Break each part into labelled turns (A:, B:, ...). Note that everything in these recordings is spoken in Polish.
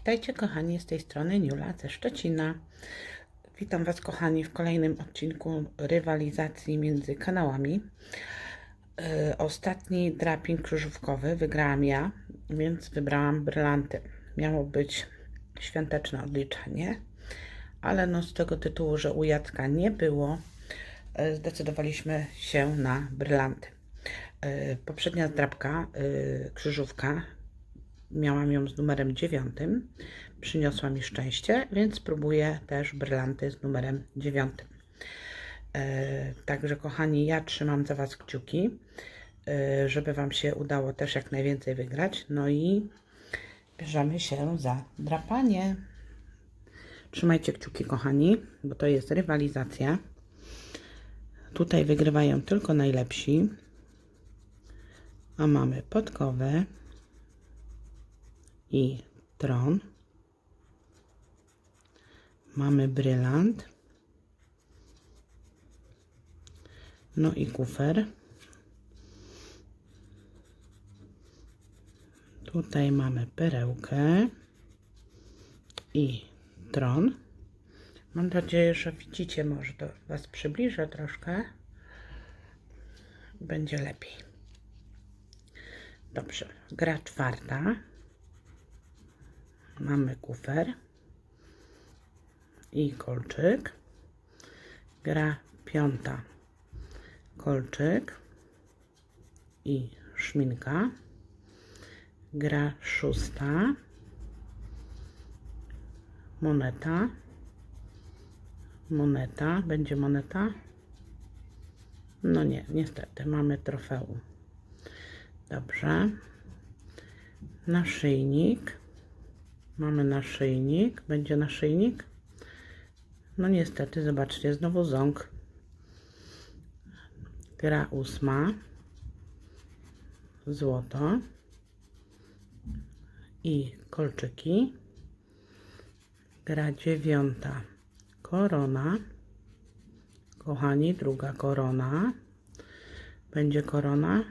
A: Witajcie kochani, z tej strony Niula ze Szczecina. Witam Was kochani w kolejnym odcinku rywalizacji między kanałami. Yy, ostatni draping krzyżówkowy wygrałam ja, więc wybrałam brylanty. Miało być świąteczne odliczanie, ale no z tego tytułu, że u Jacka nie było, yy, zdecydowaliśmy się na brylanty. Yy, poprzednia drapka, krzyżówka, miałam ją z numerem 9. Przyniosła mi szczęście, więc spróbuję też brylanty z numerem 9. E, także kochani, ja trzymam za Was kciuki, e, żeby Wam się udało też jak najwięcej wygrać. No i bierzemy się za drapanie. Trzymajcie kciuki, kochani, bo to jest rywalizacja. Tutaj wygrywają tylko najlepsi. A mamy podkowę i tron. Mamy brylant. No i kufer. Tutaj mamy perełkę i tron. Mam nadzieję, że widzicie, może do Was przybliżę troszkę. Będzie lepiej. Dobrze, gra czwarta. Mamy kufer i kolczyk. Gra piąta. Kolczyk i szminka. Gra szósta. Moneta. Moneta. Będzie moneta? No nie, niestety. Mamy trofeum. Dobrze. Naszyjnik. Mamy naszyjnik. Będzie naszyjnik? No niestety, zobaczcie, znowu ząg. Gra ósma. Złoto. I kolczyki. Gra dziewiąta. Korona. Kochani, druga korona. Będzie korona?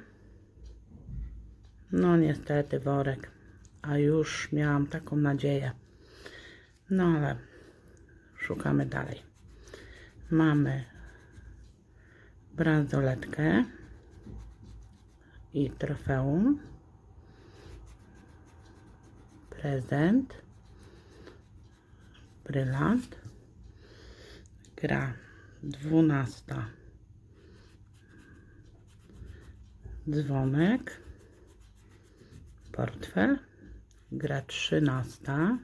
A: No niestety, worek. A już miałam taką nadzieję. No ale szukamy dalej. Mamy bransoletkę i trofeum. Prezent. Brylant. Gra dwunasta. Dzwonek. Portfel. Gra trzynasta.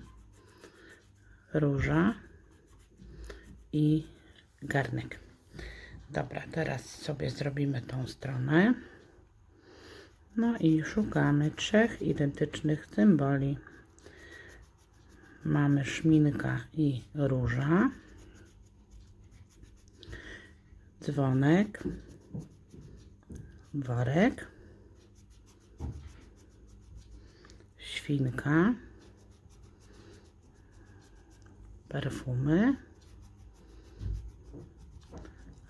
A: Róża i garnek. Dobra, teraz sobie zrobimy tą stronę. No i szukamy trzech identycznych symboli. Mamy szminka i róża. Dzwonek. Worek. Świnka. Perfumy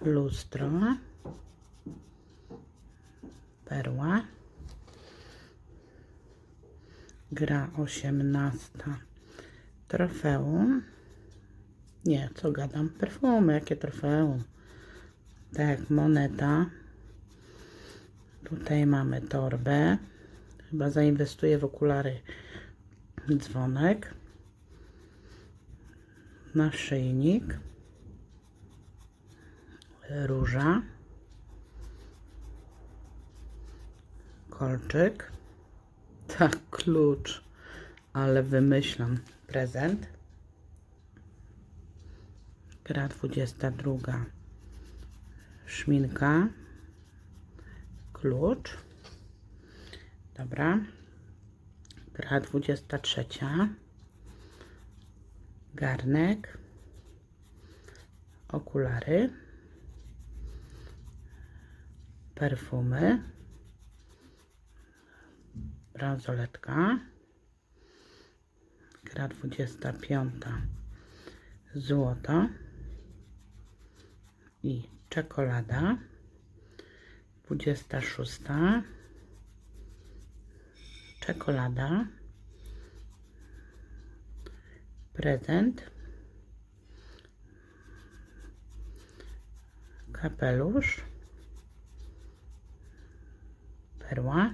A: lustro, perła, gra osiemnasta, trofeum, nie, co gadam, perfumy, jakie trofeum, tak, moneta, tutaj mamy torbę, chyba zainwestuję w okulary, dzwonek, naszyjnik, róża, kolczyk, tak, klucz, ale wymyślam. Prezent. Gra 22, szminka, klucz, dobra, gra 23, garnek, okulary, perfumy, bransoletka, gra 25, złoto. I czekolada, 26, czekolada, prezent. Kapelusz. Perła.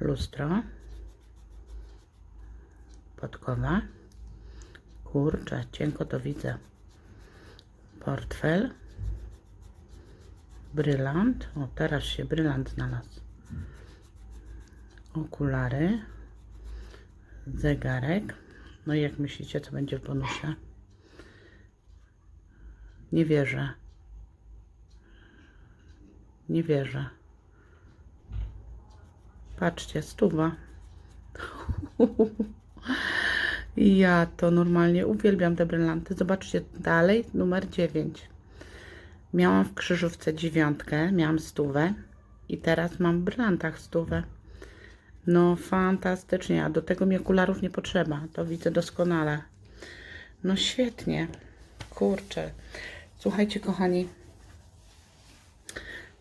A: Lustro. Podkowa. Kurczę, cienko to widzę. Portfel. Brylant. O, teraz się brylant znalazł. Okulary. Zegarek. No i jak myślicie, co będzie w bonusie? Nie wierzę. Nie wierzę. Patrzcie, stuwa. Ja to normalnie uwielbiam te brylanty. Zobaczcie dalej, numer 9. Miałam w krzyżówce dziewiątkę, miałam stówę i teraz mam w brylantach stówę. No fantastycznie, a do tego mi okularów nie potrzeba. To widzę doskonale. No świetnie. Kurczę. Słuchajcie, kochani.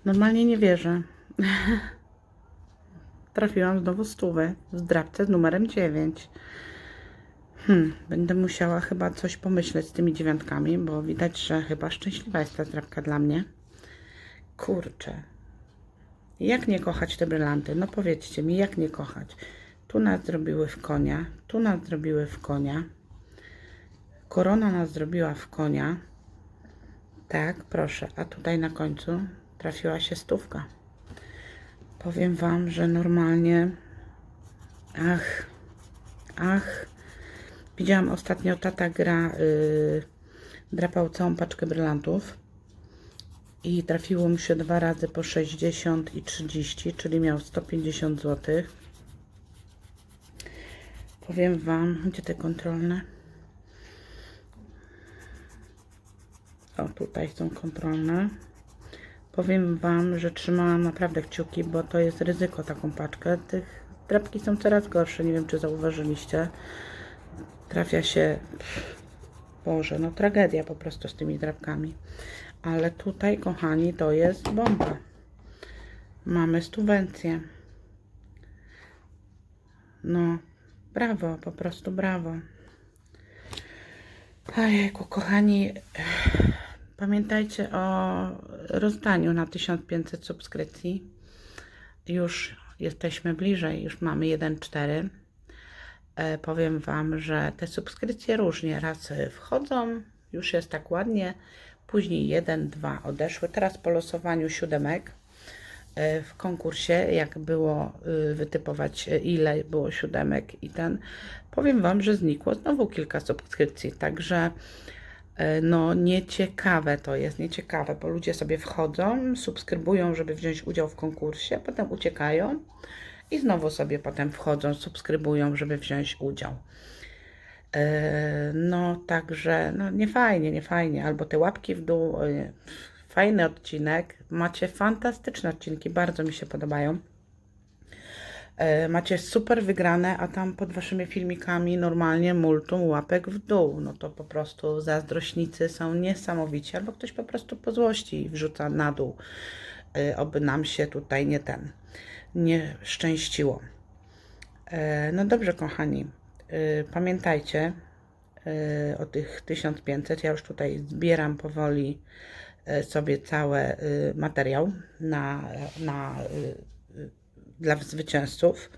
A: Normalnie nie wierzę. Trafiłam znowu stówę w zdrabce z numerem 9. Hmm, będę musiała chyba coś pomyśleć z tymi dziewiątkami, bo widać, że chyba szczęśliwa jest ta zdrabka dla mnie. Kurczę. Jak nie kochać te brylanty? No powiedzcie mi, jak nie kochać? Tu nas zrobiły w konia, tu nas zrobiły w konia. Korona nas zrobiła w konia. Tak, proszę. A tutaj na końcu trafiła się stówka. Powiem Wam, że normalnie... Ach, ach. Widziałam ostatnio, tata gra, yy, drapał całą paczkę brylantów i trafiło mu się dwa razy po 60 i 30, czyli miał 150 zł. Powiem Wam, gdzie te kontrolne? O, tutaj są kontrolne. Powiem Wam, że trzymałam naprawdę kciuki, bo to jest ryzyko taką paczkę. Tych drapki są coraz gorsze, nie wiem czy zauważyliście. Trafia się, Boże, no tragedia po prostu z tymi drapkami. Ale tutaj, kochani, to jest bomba. Mamy stuwencję. No, brawo, po prostu brawo. Ojejku, kochani, pamiętajcie o rozdaniu na 1500 subskrypcji. Już jesteśmy bliżej, już mamy 1,4. E, powiem Wam, że te subskrypcje różnie raz wchodzą, już jest tak ładnie, później 1, 2 odeszły. Teraz po losowaniu siódemek e, w konkursie, jak było y, wytypować e, ile było siódemek i ten, powiem Wam, że znikło znowu kilka subskrypcji, także no nieciekawe to jest, nieciekawe, bo ludzie sobie wchodzą, subskrybują, żeby wziąć udział w konkursie, potem uciekają i znowu sobie potem wchodzą, subskrybują, żeby wziąć udział. E, No, także, no nie fajnie, nie fajnie. Albo te łapki w dół. e, Fajny odcinek. Macie fantastyczne odcinki, bardzo mi się podobają. E, Macie super wygrane, a tam pod waszymi filmikami normalnie multum łapek w dół. No to po prostu zazdrośnicy są niesamowici, albo ktoś po prostu po złości wrzuca na dół. Oby nam się tutaj nie ten, nie szczęściło. E, No dobrze, kochani. E, Pamiętajcie e, o tych 1500. Ja już tutaj zbieram powoli sobie cały materiał na, na, dla zwycięzców,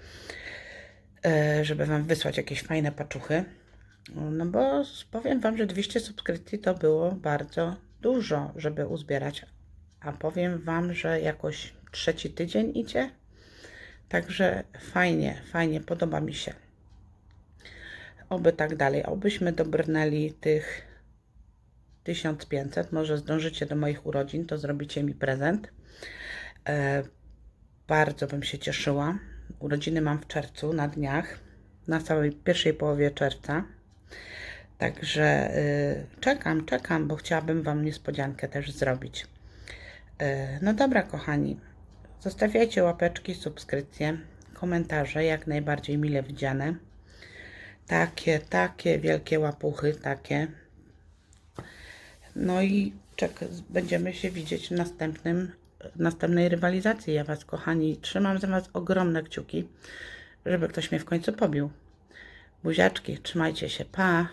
A: żeby Wam wysłać jakieś fajne paczuchy. No bo powiem Wam, że 200 subskrypcji to było bardzo dużo, żeby uzbierać. A powiem Wam, że jakoś trzeci tydzień idzie. Także fajnie, fajnie, podoba mi się. Oby tak dalej, obyśmy dobrnęli tych 1500. Może zdążycie do moich urodzin, to zrobicie mi prezent. E, bardzo bym się cieszyła. Urodziny mam w czerwcu, na dniach, na całej pierwszej połowie czerwca. Także y, czekam, czekam, bo chciałabym Wam niespodziankę też zrobić. Y, no dobra, kochani, zostawiajcie łapeczki, subskrypcje, komentarze, jak najbardziej mile widziane. Takie, takie wielkie łapuchy, takie. No i czek, będziemy się widzieć w następnym, następnej rywalizacji. Ja Was, kochani, trzymam za Was ogromne kciuki, żeby ktoś mnie w końcu pobił. Buziaczki, trzymajcie się, pa!